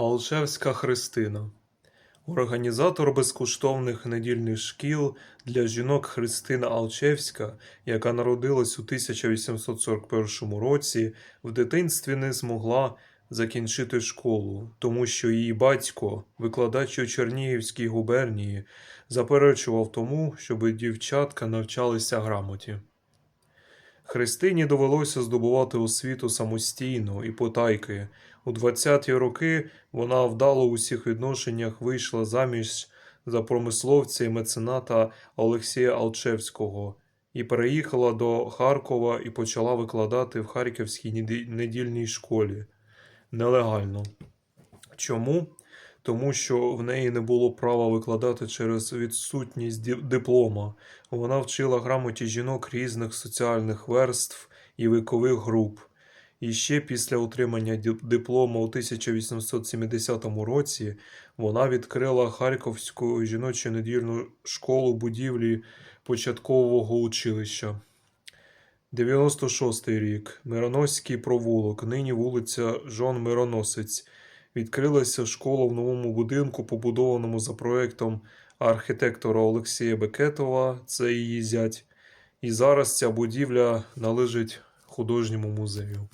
Алчевська Христина Організатор безкоштовних недільних шкіл для жінок Христина Алчевська, яка народилась у 1841 році, в дитинстві не змогла закінчити школу, тому що її батько, викладач у Чернігівській губернії, заперечував тому, щоб дівчатка навчалися грамоті. Христині довелося здобувати освіту самостійно і потайки. У 20-ті роки вона вдало у всіх відношеннях вийшла заміж за промисловця і мецената Олексія Алчевського і переїхала до Харкова і почала викладати в Харківській недільній школі. Нелегально. Чому? Тому що в неї не було права викладати через відсутність диплома. Вона вчила грамоті жінок різних соціальних верств і вікових груп. І ще після отримання диплома у 1870 році вона відкрила Харківську жіночу недільну школу будівлі початкового училища. 96-й рік. Мироноський провулок, нині вулиця Жон Мироносець. Відкрилася школа в новому будинку, побудованому за проектом архітектора Олексія Бекетова, це її зять. І зараз ця будівля належить художньому музею.